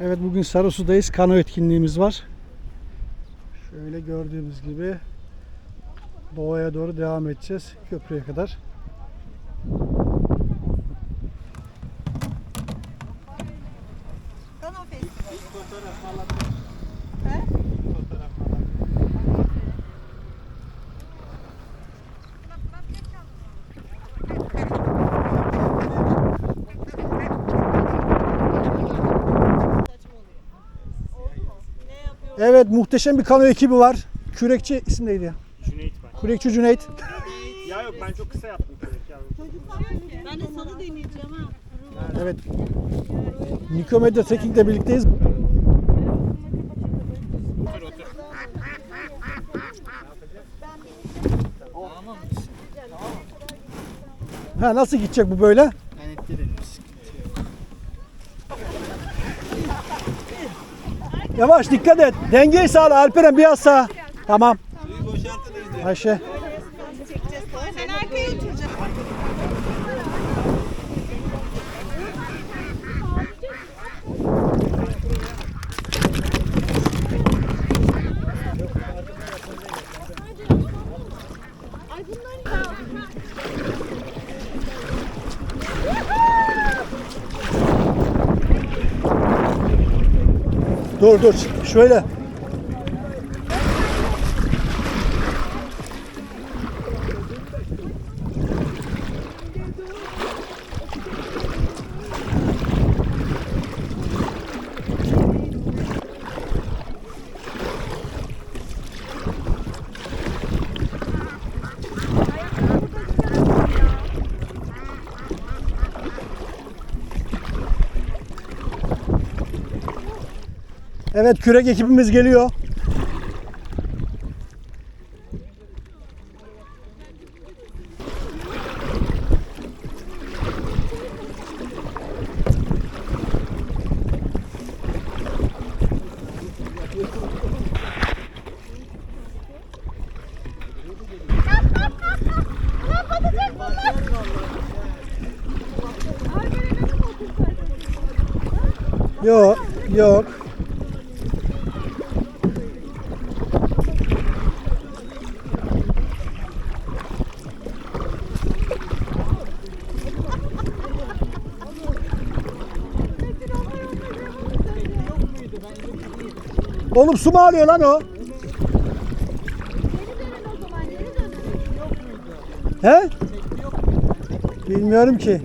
Evet bugün Sarısu'dayız. Kano etkinliğimiz var. Şöyle gördüğümüz gibi doğaya doğru devam edeceğiz köprüye kadar. Evet muhteşem bir kano ekibi var. Kürekçi isim neydi ya? Cüneyt ben. Kürekçi Cüneyt. Ya yok ben çok kısa yaptım kürek ya. Ben de sana deneyeceğim ha. Evet. Nikomedia Trekking ile birlikteyiz. Ha nasıl gidecek bu böyle? Yavaş dikkat et. Dengeyi sağla Alperen biraz sağa. Tamam. Ayşe. Sen arkaya oturacaksın. Dur dur şöyle. Evet kürek ekibimiz geliyor. Yok, yok. Oğlum su mu alıyor lan o? He? Bilmiyorum ki.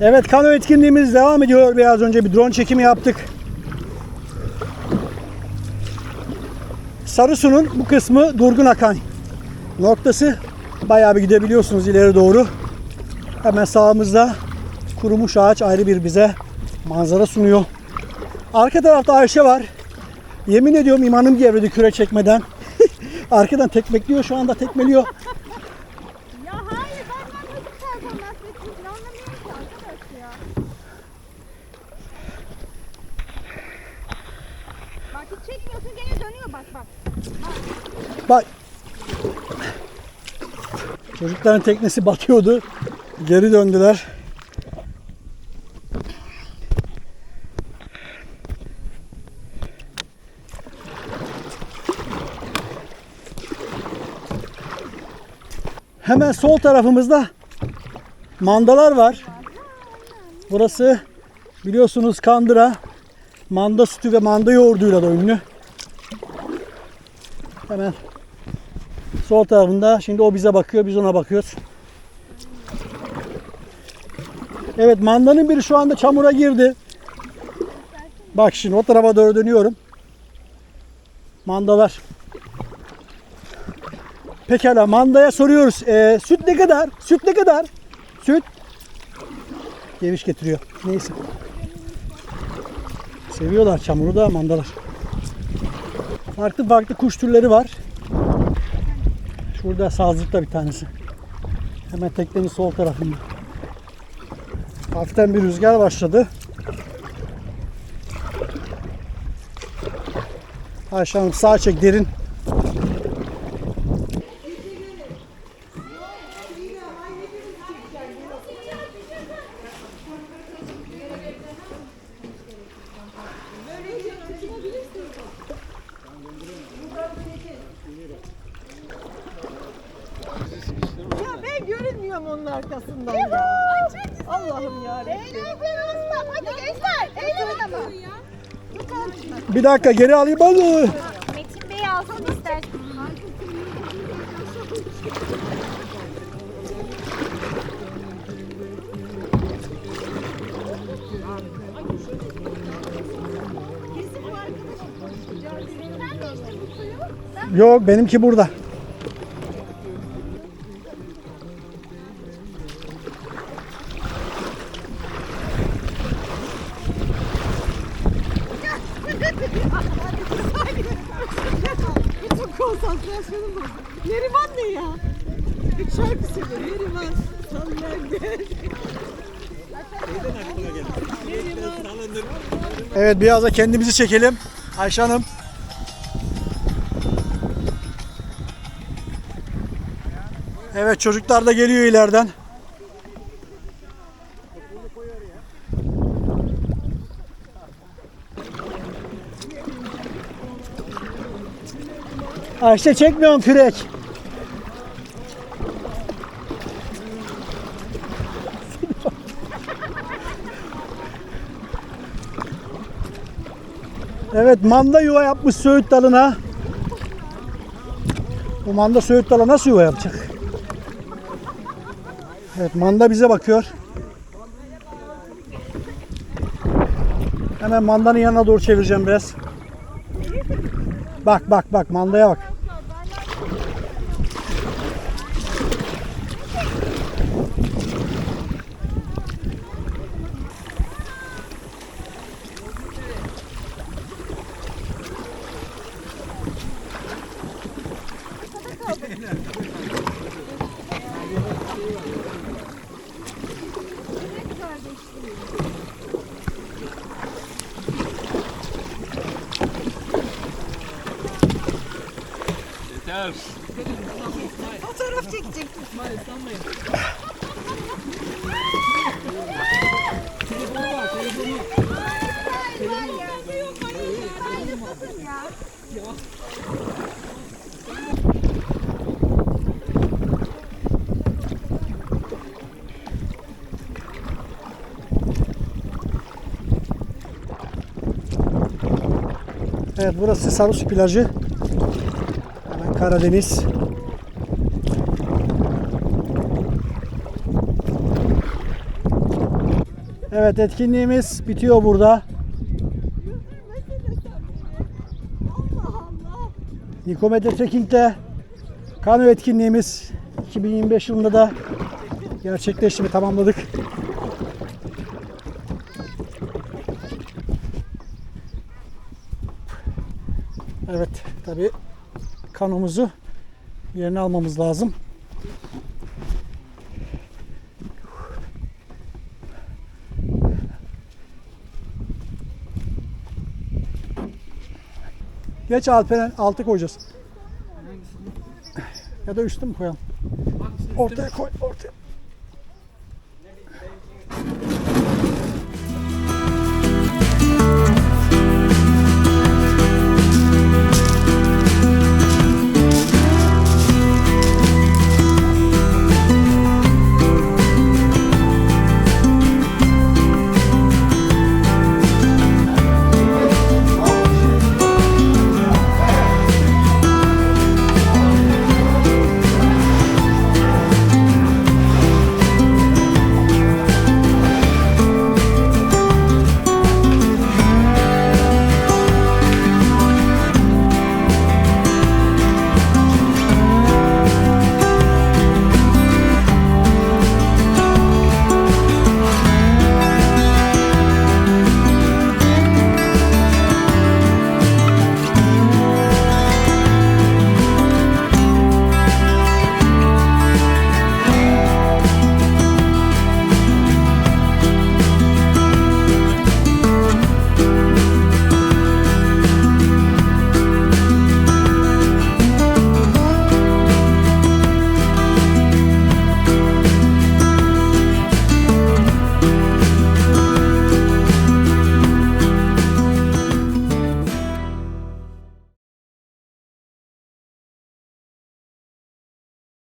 Evet kano etkinliğimiz devam ediyor. Biraz önce bir drone çekimi yaptık. Sarısu'nun bu kısmı durgun akan noktası. Bayağı bir gidebiliyorsunuz ileri doğru. Hemen sağımızda kurumuş ağaç ayrı bir bize manzara sunuyor. Arka tarafta Ayşe var. Yemin ediyorum imanım gevredi küre çekmeden. Arkadan tekmekliyor şu anda tekmeliyor. Ya hayır ben ben nasıl performans bekliyorum anlamıyorum ki arkadaş ya. Bak hiç çekmiyorsun gene dönüyor bak bak. Bak. Çocukların teknesi batıyordu. Geri döndüler. Hemen sol tarafımızda mandalar var. Burası biliyorsunuz Kandıra manda sütü ve manda yoğurduyla da ünlü. Hemen sol tarafında. Şimdi o bize bakıyor, biz ona bakıyoruz. Evet, mandanın biri şu anda çamura girdi. Bak şimdi o tarafa doğru dönüyorum. Mandalar. Pekala, mandaya soruyoruz. Ee, süt ne kadar? Süt ne kadar? Süt. Geviş getiriyor. Neyse. Seviyorlar çamuru da mandalar. Farklı farklı kuş türleri var. Şurada sazlıkta bir tanesi. Hemen teknenin sol tarafında. Hafiften bir rüzgar başladı. Ayşe Hanım sağ çek derin. Bir dakika geri alayım balığı. Metin Bey alsın istersen. Yok benimki burada. Evet biraz da kendimizi çekelim. Ayşe Hanım. Evet çocuklar da geliyor ileriden. Ayşe çekmiyorum kürek. Evet manda yuva yapmış söğüt dalına. Bu manda söğüt dalı nasıl yuva yapacak? Evet manda bize bakıyor. Hemen mandanın yanına doğru çevireceğim biraz. Bak bak bak mandaya bak. Fotoğraf çekecektim. Evet burası Sarısu plajı. Karadeniz. Evet etkinliğimiz bitiyor burada. Nikometre Trekking'de kano etkinliğimiz 2025 yılında da gerçekleşti tamamladık. Evet tabi kanomuzu yerine almamız lazım. Geç Alperen altı koyacağız. Ya da üstü mü koyalım? Ortaya koy, ortaya.